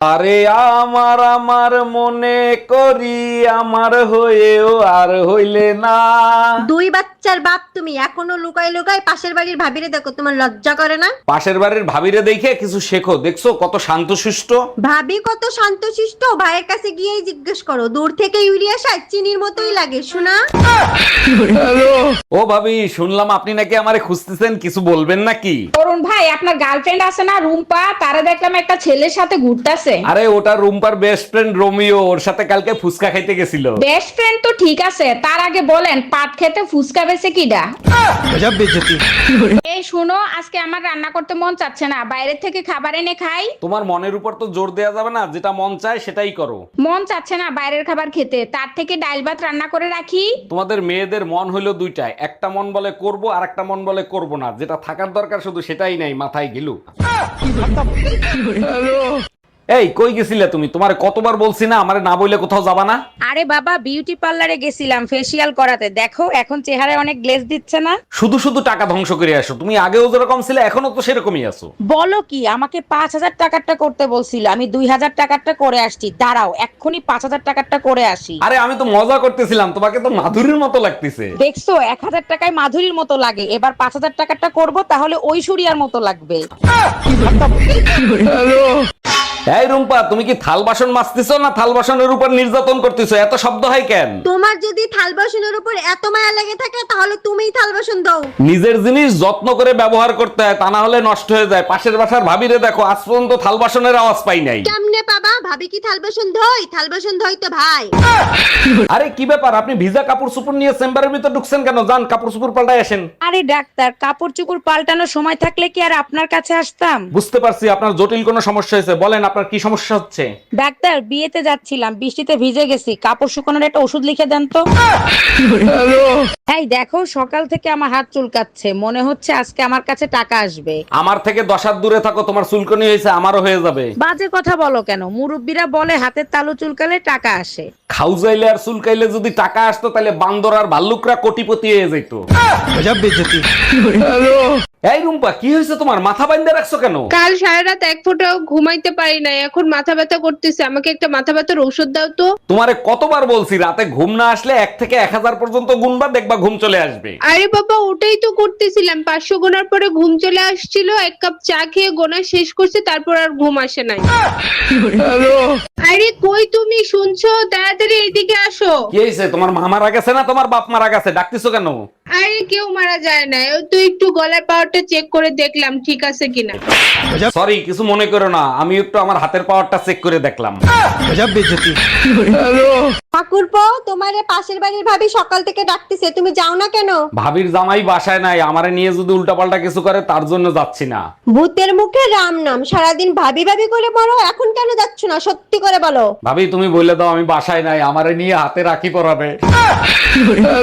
আরে আমার আমার মনে করি আমার হয়েও আর হইলে না। দুই বাচ্চার বাপ তুমি এখনও লুকাই লুকাই পাশের বাড়ির ভাবিরে দেখো তোমার লজ্জা করে না? পাশের বাড়ির ভাবিরে দেখে কিছু শেখো দেখছ কত শান্তশিষ্ট? ভাবি কত শান্তশিষ্ট ভাইয়ের কাছে গিয়েই জিজ্ঞেস করো দূর থেকে ইউরিয়া সার চিনির মতোই লাগে শোনা? ও ভাবি শুনলাম আপনি নাকি আমারে খুঁজতেছেন কিছু বলবেন নাকি? অরুণ ভাই আপনার গার্লফ্রেন্ড আছে না রুম্পা তারা দেখলাম একটা ছেলের সাথে ঘুরতেছে। আরে ওটা রুম্পার বেস্ট ফ্রেন্ড রোমিও ওর সাথে কালকে ফুচকা খাইতে গেছিল। বেস্ট ফ্রেন্ড তো ঠিক আছে তার আগে বলেন পাট খেতে ফুসকা বেছে কিডা? এই শুনো আজকে আমার রান্না করতে মন চাচ্ছে না বাইরে থেকে খাবার এনে খাই। তোমার মনের উপর তো জোর দেওয়া যাবে না যেটা মন চায় সেটাই করো। মন চাচ্ছে না বাইরের খাবার খেতে তার থেকে ডাল ভাত রান্না করে রাখি। তোমাদের মেয়েদের মন হলো দুইটাই একটা মন বলে করব আর একটা মন বলে করব না যেটা থাকার দরকার শুধু সেটাই নাই মাথায় গিলু। এই কই গেছিলে তুমি? তোমার কতবার বলছি না আমারে না বইলে কোথাও যাবা না? আরে বাবা বিউটি পার্লারে গেছিলাম ফেসিয়াল করাতে। দেখো এখন চেহারায় অনেক গ্লেজ দিচ্ছে না? শুধু শুধু টাকা ধ্বংস করে আসো। তুমি আগেও যেরকম ছিলে এখনও তো সেরকমই আছো। বলো কি আমাকে পাঁচ হাজার টাকারটা করতে বলছিল। আমি দুই হাজার টাকারটা করে আসছি। দাঁড়াও এক্ষুনি পাঁচ হাজার টাকারটা করে আসি। আরে আমি তো মজা করতেছিলাম তোমাকে তো মাধুরীর মতো লাগতেছে। দেখছ এক হাজার টাকায় মাধুরীর মতো লাগে। এবার পাঁচ হাজার টাকারটা করব তাহলে ঐশ্বরিয়ার মতো লাগবে। এই রুম্পা তুমি কি থাল বাসন মাজতেছো না থাল বাসনের উপর নির্যাতন করতেছো? এত শব্দ হয় কেন? তোমার যদি থাল বাসনের উপর এত মায়া লেগে থাকে তাহলে তুমিই থাল বাসন দাও। নিজের জিনিস যত্ন করে ব্যবহার করতে হয় তা না হলে নষ্ট হয়ে যায়। পাশের বাসার ভাবিরে দেখো আজ পর্যন্ত থাল বাসনের আওয়াজ পাই নাই। ভাবি কি থাল বাসন ধই থাল বাসন ধই তো ভাই। আরে কি ব্যাপার? আপনি ভিজা কাপড় চুপড় নিয়ে চেম্বারের ভিতর ঢুকছেন কেন? যান কাপড় চুপড় আসেন। আরে ডাক্তার কাপড় চুপড় পাল্টানোর সময় থাকলে কি আর আপনার কাছে আসতাম? বুঝতে পারছি আপনার জটিল কোনো সমস্যা হয়েছে। বলেন আপনার কি সমস্যা হচ্ছে? ডাক্তার বিয়েতে যাচ্ছিলাম বৃষ্টিতে ভিজে গেছি। কাপড় শুকানোর একটা ওষুধ লিখে দেন তো। এই দেখো সকাল থেকে আমার হাত চুলকাচ্ছে। মনে হচ্ছে আজকে আমার কাছে টাকা আসবে। আমার থেকে দশ হাত দূরে থাকো তোমার চুলকনি হয়েছে আমারও হয়ে যাবে। বাজে কথা বলো কেন? মুরব্বীরা বলে হাতের তালু চুলকালে টাকা আসে। খাউজাইলে আর চুলকাইলে যদি টাকা আসতো তাহলে বান্দর আর ভাল্লুকরা কোটিপতি হয়ে যেত। এই রুম্পা কি হয়েছে তোমার? মাথা বাইন্দে রাখছো কেন? কাল সারা রাত এক ফোঁটাও ঘুমাইতে পারি নাই। এখন মাথা ব্যথা করতেছে। আমাকে একটা মাথা ব্যথার ওষুধ দাও তো। তোমারে কতবার বলছি রাতে ঘুম না আসলে এক থেকে এক হাজার পর্যন্ত গুনবা দেখবা ঘুম চলে আসবে। আরে বাবা ওটাই তো করতেছিলাম। পাঁচশো গোনার পরে ঘুম চলে আসছিল এক কাপ চা খেয়ে গোনা শেষ করছে তারপর আর ঘুম আসে নাই। কই তুমি শুনছো? তাড়াতাড়ি এদিকে আসো। কি হইছে? তোমার মা মারা গেছে না তোমার বাপ মারা গেছে? ডাকতেছো কেন? আরে কেউ মারা যায় না। ও তো একটু গলার পাওয়ারটা চেক করে দেখলাম ঠিক আছে কিনা। সরি কিছু মনে করো না। আমি একটু আমার হাতের পাওয়ারটা চেক করে দেখলাম। ঠাকুরপো তোমার পাশের বাড়ির ভাবি সকাল থেকে ডাকতেছে তুমি যাও না কেন? ভাবির জামাই বাসায় নাই আমারে নিয়ে যদি উল্টাপাল্টা কিছু করে তার জন্য যাচ্ছি না। ভূতের মুখে রাম নাম সারাদিন ভাবি ভাবি করে মরো এখন কেন যাচ্ছ না সত্যি করে বলো। ভাবি তুমি বলে দাও আমি বাসায় নাই আমারে নিয়ে হাতে রাখি পরাবে।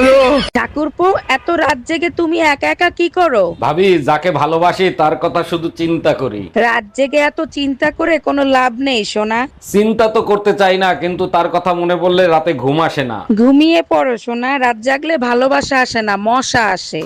ঠাকুরপো এত রাত জেগে তুমি একা একা কি করো? ভাবি যাকে ভালোবাসি তার কথা শুধু চিন্তা করি। রাত জেগে এত চিন্তা করে কোনো লাভ নেই সোনা। চিন্তা তো করতে চাই না কিন্তু তার কথা মনে পড়লে রাতে ঘুম আসে না। ঘুমিয়ে পড়ো সোনা। রাত জাগলে ভালোবাসা আসে না মশা আসে।